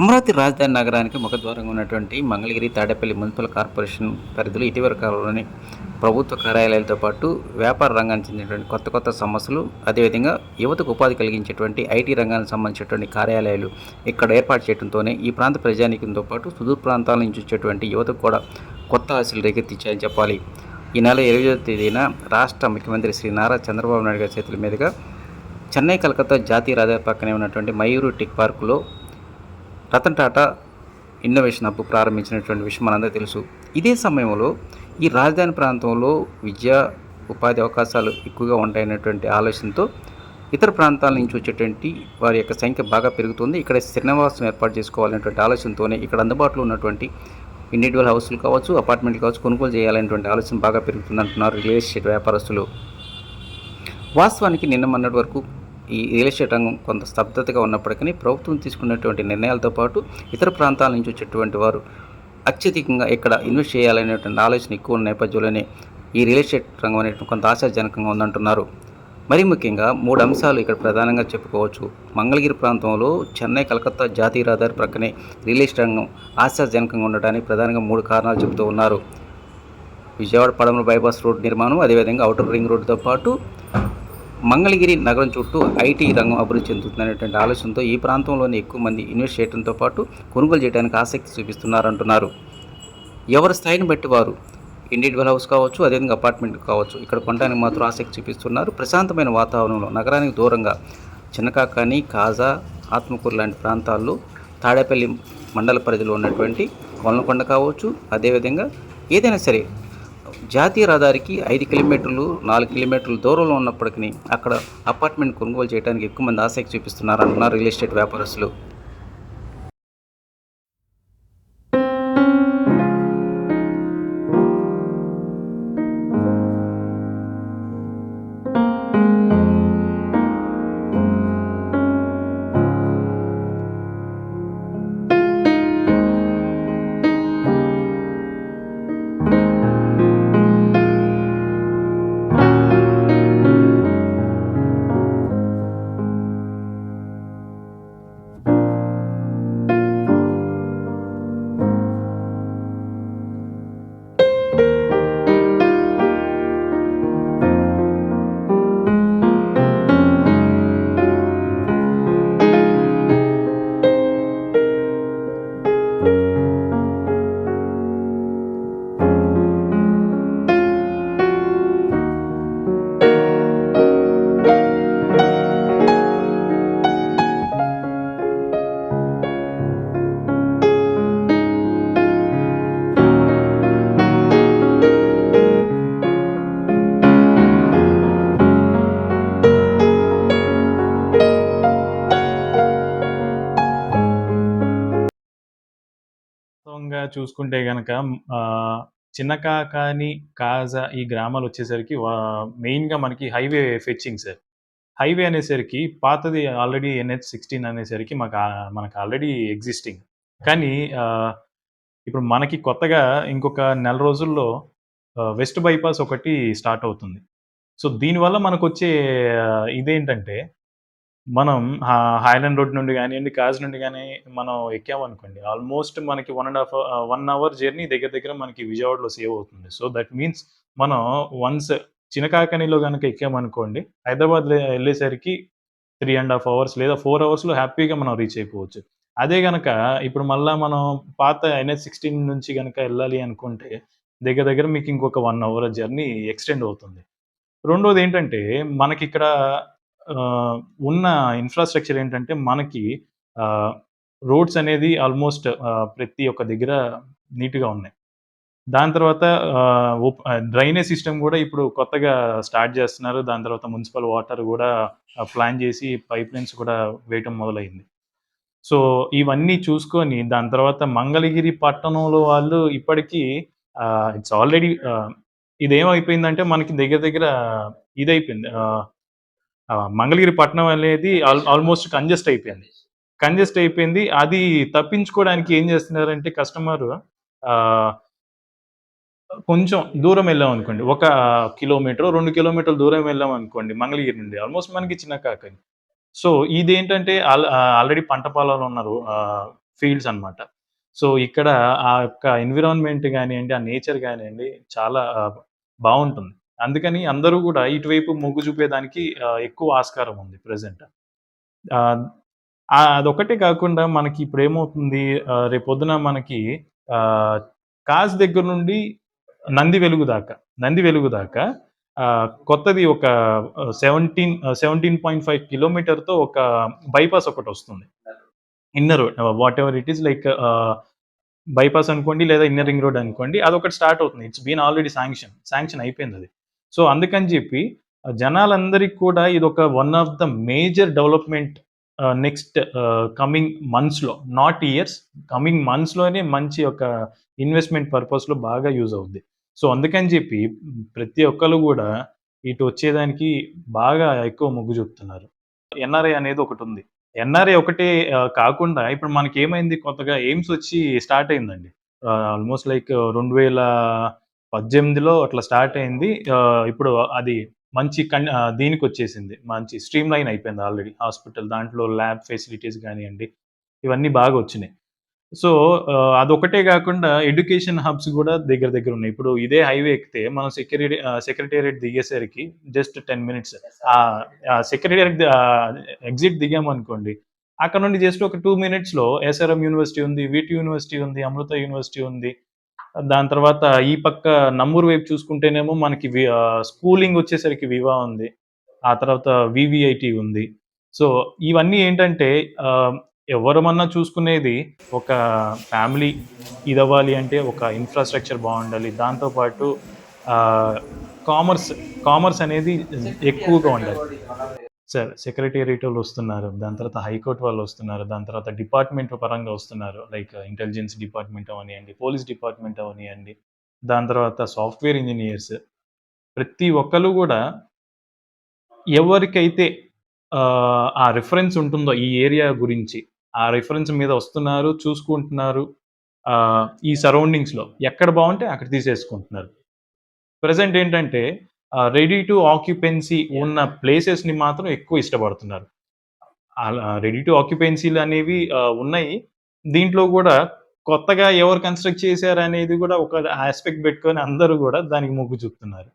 అమరావతి రాజధాని నగరానికి ముఖద్వారంగా ఉన్నటువంటి మంగళగిరి తాడేపల్లి మున్సిపల్ కార్పొరేషన్ పరిధిలో ఇటీవల కాలంలోని ప్రభుత్వ కార్యాలయాలతో పాటు వ్యాపార రంగానికి చెందినటువంటి కొత్త కొత్త సమస్యలు అదేవిధంగా యువతకు ఉపాధి కలిగించేటువంటి ఐటీ రంగానికి సంబంధించినటువంటి కార్యాలయాలు ఇక్కడ ఏర్పాటు చేయడంతోనే ఈ ప్రాంత ప్రజానీకంతో పాటు సుదూర్ ప్రాంతాల నుంచి వచ్చేటువంటి యువతకు కూడా కొత్త ఆశలు రేకెత్తించాయని చెప్పాలి. ఈ నెల ఇరవై తేదీన రాష్ట్ర ముఖ్యమంత్రి శ్రీ నారా చంద్రబాబు నాయుడు గారి చేతుల మీదుగా చెన్నై కలకత్తా జాతీయ రహదారి పక్కనే ఉన్నటువంటి మయూరు టిక్ పార్కులో రతన్ టాటా ఇన్నోవేషన్ హబ్ ప్రారంభించినటువంటి విషయం మనందరూ తెలుసు. ఇదే సమయంలో ఈ రాజధాని ప్రాంతంలో విద్య ఉపాధి అవకాశాలు ఎక్కువగా ఉంటాయనేటువంటి ఆలోచనతో ఇతర ప్రాంతాల నుంచి వచ్చేటువంటి వారి యొక్క సంఖ్య బాగా పెరుగుతుంది. ఇక్కడ శ్రీనివాసం ఏర్పాటు చేసుకోవాలనేటువంటి ఆలోచనతోనే ఇక్కడ అందుబాటులో ఉన్నటువంటి ఇండివిజువల్ హౌస్లు కావచ్చు అపార్ట్మెంట్లు కావచ్చు కొనుగోలు చేయాలనేటువంటి ఆలోచన బాగా పెరుగుతుంది అంటున్నారు రియల్ ఎస్టేట్ వ్యాపారస్తులు. వాస్తవానికి నిన్న మొన్నటి వరకు ఈ రియల్ ఎస్టేట్ రంగం కొంత స్తబ్దతగా ఉన్నప్పటికీ ప్రభుత్వం తీసుకున్నటువంటి నిర్ణయాలతో పాటు ఇతర ప్రాంతాల నుంచి వచ్చేటువంటి వారు అత్యధికంగా ఇక్కడ ఇన్వెస్ట్ చేయాలనేటువంటి ఆలోచన ఎక్కువ ఉన్న నేపథ్యంలోనే ఈ రియల్ ఎస్టేట్ రంగం అనేటువంటి కొంత ఆశాజనకంగా ఉందంటున్నారు. మరి ముఖ్యంగా మూడు అంశాలు ఇక్కడ ప్రధానంగా చెప్పుకోవచ్చు. మంగళగిరి ప్రాంతంలో చెన్నై కలకత్తా జాతీయ రహదారి ప్రక్కనే రియల్ ఎస్టేట్ రంగం ఆశాజనకంగా ఉండడానికి ప్రధానంగా మూడు కారణాలు చెబుతూ ఉన్నారు. విజయవాడ పడమల బైపాస్ రోడ్ నిర్మాణం అదేవిధంగా అవుటర్ రింగ్ రోడ్డుతో పాటు మంగళగిరి నగరం చుట్టూ ఐటీ రంగం అభివృద్ధి చెందుతుందనేటువంటి ఆలోచనతో ఈ ప్రాంతంలోని ఎక్కువ మంది ఇన్వెస్ట్ చేయడంతో పాటు కొనుగోలు చేయడానికి ఆసక్తి చూపిస్తున్నారంటున్నారు. ఎవరి స్థాయిని బట్టి వారు? ఇండివిజువల్ హౌస్ కావచ్చు అదేవిధంగా అపార్ట్మెంట్ కావచ్చు ఇక్కడ కొనడానికి మాత్రం ఆసక్తి చూపిస్తున్నారు. ప్రశాంతమైన వాతావరణంలో నగరానికి దూరంగా చిన్నకాకాని కాజా ఆత్మకూరు లాంటి ప్రాంతాల్లో తాడేపల్లి మండల పరిధిలో ఉన్నటువంటి కొలనకొండ కావచ్చు అదేవిధంగా ఏదైనా సరే జాతీయ రహదారికి ఐదు కిలోమీటర్లు నాలుగు కిలోమీటర్ల దూరంలో ఉన్నప్పటికీ అక్కడ అపార్ట్మెంట్ కొనుగోలు చేయడానికి ఎక్కువ మంది ఆసక్తి చూపిస్తున్నారు అంటున్నారు రియల్ ఎస్టేట్ వ్యాపారస్తులు. చూసుకుంటే గనక చిన్న చిన్నకాకాని, కాజా ఈ గ్రామాలు వచ్చేసరికి మెయిన్‌గా మనకి హైవే ఫెచ్చింగ్ సార్. హైవే అనేసరికి పాతది ఆల్రెడీ ఎన్‌హెచ్ 16 అనేసరికి మాకు మనకు ఆల్రెడీ ఎగ్జిస్టింగ్. కానీ ఇప్పుడు మనకి కొత్తగా ఇంకొక నెల రోజుల్లో వెస్ట్ బైపాస్ ఒకటి స్టార్ట్ అవుతుంది. సో, దీనివల్ల మనకొచ్చే వచ్చే ఇదేంటంటే మనం హా హైలాండ్ రోడ్ నుండి గానియండి, కాజ్ నుండి గాని మనం ఎక్కామనుకోండి ఆల్మోస్ట్ మనకి 1 ½ ఆహ్, 1 అవర్ జర్నీ దగ్గర దగ్గర మనకి విజయవాడలో సేవ్ అవుతుంది. సో, దట్ మీన్స్ మనం వన్స్ చినకాకనిలో గనక ఎక్కామనుకోండి హైదరాబాద్‌లో ఎళ్ళేసరికి 3 ½ అవర్స్ లేదా 4 అవర్స్‌లో హ్యాపీగా మనం రీచ్ అయిపోవచ్చు. అదే గనక ఇప్పుడు మళ్ళా మనం పాత ఎన్‌హెచ్ 16 నుంచి గనక ఎళ్ళాలి అనుకుంటే దగ్గర దగ్గర మీకు ఇంకొక 1 అవర్ జర్నీ ఎక్స్‌టెండ్ అవుతుంది. రెండోదేంటంటే మనకిక్కడ ఆహ్, ఉన్న ఇన్‌ఫ్రాస్ట్రక్చర్ ఏంటంటే మనకి ఆహ్, రోడ్స్ అనేది ఆల్మోస్ట్ ఆహ్, ప్రతి ఒక్క దగ్గర నీట్‌గా ఉన్నాయి. దాని తర్వాత ఆహ్, ఓప్ ఆహ్, డ్రైనేజ్ సిస్టమ్ గూడా ఇప్పుడు కొత్తగా స్టార్ట్ జేస్తున్నారు. దాని తర్వాత మున్సిపల్ వాటర్ గూడా ఆహ్, ప్లాన్ జేసి పైప్‌లైన్స్ కూడా వేయటం మొదలైంది. సో, ఇవన్నీ చూసుకొని దాని తర్వాత మంగళగిరి పట్టణంలో వాళ్ళు ఇప్పటికి ఆహ్, ఇట్స్ ఆల్రెడీ ఆహ్, ఇదేమైపోయిందంటే మనకి దగ్గర దగ్గర ఇదైపోయింది. ఆహ్, మంగళగిరి పట్టణం అనేది ఆల్ ఆల్మోస్ట్ కంజెస్ట్ అయిపోయింది. కంజెస్ట్ అయిపోయింది. అది తప్పించుకోవడానికి ఏం చేస్తున్నారంటే కస్టమర్ కొంచెం దూరం వెళ్ళామనుకోండి. ఒక కిలోమీటర్ రెండు కిలోమీటర్ల దూరం వెళ్ళామనుకోండి మంగళగిరి నుండి. ఆల్మోస్ట్ మనకి చిన్న కాకని. సో, ఇదేంటంటే ఆల్ ఆల్రెడీ పంట పొలాలు ఉన్నారు. ఫీల్డ్స్ అన్నమాట. సో, ఇక్కడ ఆ యొక్క ఎన్విరాన్మెంట్ కానివ్వండి ఆ నేచర్ కానివ్వండి చాలా బాగుంటుంది అందుకని అందరూ కూడా ఇటువైపు మొగ్గు చూపేదానికి ఎక్కువ ఆస్కారం ఉంది ప్రజెంట్ అదొకటే కాకుండా మనకి ఇప్పుడు ఏమవుతుంది రేపొద్దున మనకి కాజ్ దగ్గర నుండి నంది వెలుగు దాకా, నంది వెలుగు దాకా కొత్తది ఒక సెవెంటీన్ సెవెంటీన్ పాయింట్ ఫైవ్ కిలోమీటర్‌తో ఒక బైపాస్ ఒకటి వస్తుంది inner whatever it is like bypass అనుకోండి లేదా ఇన్నర్ రింగ్ రోడ్ అనుకోండి. అదొకటి స్టార్ట్ అవుతుంది. It's been already sanction. Sanction అయిపోయింది అది సో, అందుకని చెప్పి జనాలందరికీ కూడా ఇది ఒక one of the major development next coming మంత్స్‌లో నాట్ ఇయర్స్ కమింగ్ మంత్స్‌లోనే మంచి ఒక ఇన్వెస్ట్‌మెంట్ పర్పస్‌లో బాగా యూజ్ అవుద్ది. సో, అందుకని చెప్పి ప్రతి ఒక్కరు కూడా ఇటు వచ్చేదానికి బాగా ఎక్కువ మొగ్గు చూపుతున్నారు. ఎన్ఆర్ఐ అనేది ఒకటి ఉంది ఎన్ఆర్ఐ ఒకటే కాకుండా ఇప్పుడు మనకి ఏమైంది కొత్తగా ఎయిమ్స్ వచ్చి స్టార్ట్ అయిందండి. ఆల్‌మోస్ట్ లైక్ రెండు వేల 2018లో అట్లా స్టార్ట్ అయింది. ఇప్పుడు అది మంచి కన్ ఆహ్, దీనికొచ్చేసింది. మంచి స్ట్రీమ్ లైన్ అయిపోయింది ఆల్రెడీ హాస్పిటల్. దాంట్లో ల్యాబ్ ఫెసిలిటీస్ గానియండి, ఇవన్నీ బాగా వచ్చినాయి. సో, అదొకటే గాకుండా ఎడ్యుకేషన్ హబ్స్ గూడా దగ్గర దగ్గర ఉన్నాయి. ఇప్పుడు ఇదే హైవే ఎక్కితే మనం సెక్యూరిటీ సెక్రటేరియట్ దిగేసరికి జస్ట్ 10 మినిట్స్. సెక్రటేరియట్ ఎగ్జిట్ దిగామనుకోండి, అక్కడ నుండి జస్ట్ ఒక 2 మినిట్స్‌లో ఎస్ఆర్ఎం యూనివర్సిటీ ఉంది, వీటి యూనివర్సిటీ ఉంది, అమృత యూనివర్సిటీ ఉంది. దాని తర్వాత ఈ పక్క నంబూరు వైపు చూసుకుంటేనేమో మనకి వి స్కూలింగ్ వచ్చేసరికి వివా ఉంది. ఆ తర్వాత వివిఐటి ఉంది. సో, ఇవన్నీ ఏంటంటే ఎవరమన్నా చూసుకునేది ఒక ఫ్యామిలీ ఇదవ్వాలి అంటే ఒక ఇన్‌ఫ్రాస్ట్రక్చర్ బాగుండాలి దాంతో పాటు కామర్స్, కామర్స్ అనేది ఎక్కువగా ఉండాలి. సార్ సెక్రటేరియట్ వస్తున్నారు. దాని తర్వాత హైకోర్టు వాళ్ళు వస్తున్నారు దాని తర్వాత డిపార్ట్‌మెంట్ పరంగా వస్తున్నారు. లైక్ ఇంటెలిజెన్స్ డిపార్ట్‌మెంట్ అవ్వనియండి, పోలీస్ డిపార్ట్‌మెంట్ అవ్వనియండి, దాని తర్వాత సాఫ్ట్‌వేర్ ఇంజనీర్స్ ప్రతి ఒక్కరు కూడా ఎవరికైతే ఆ రిఫరెన్స్ ఉంటుందో ఈ ఏరియా గురించి, ఆ రిఫరెన్స్ మీద వస్తున్నారు, చూసుకుంటున్నారు. ఈ సరౌండింగ్స్‌లో ఎక్కడ బాగుంటే అక్కడ తీసేసుకుంటున్నారు. ప్రజెంట్ ఏంటంటే రెడీ టు ఆక్యుపెన్సీ ఉన్న ప్లేసెస్‌ని మాత్రం ఎక్కువ ఇష్టపడుతున్నారు. అలా రెడీ టు ఆక్యుపెన్సీలనేవి ఆహ్, ఉన్నాయి. దీంట్లో గూడా కొత్తగా ఎవరు కన్‌స్ట్రక్ట్ చేశారనేది గూడా ఒక యాస్పెక్ట్ పెట్టుకొని అందరూ గూడా దానికి మొగ్గు చూపుతున్నారు.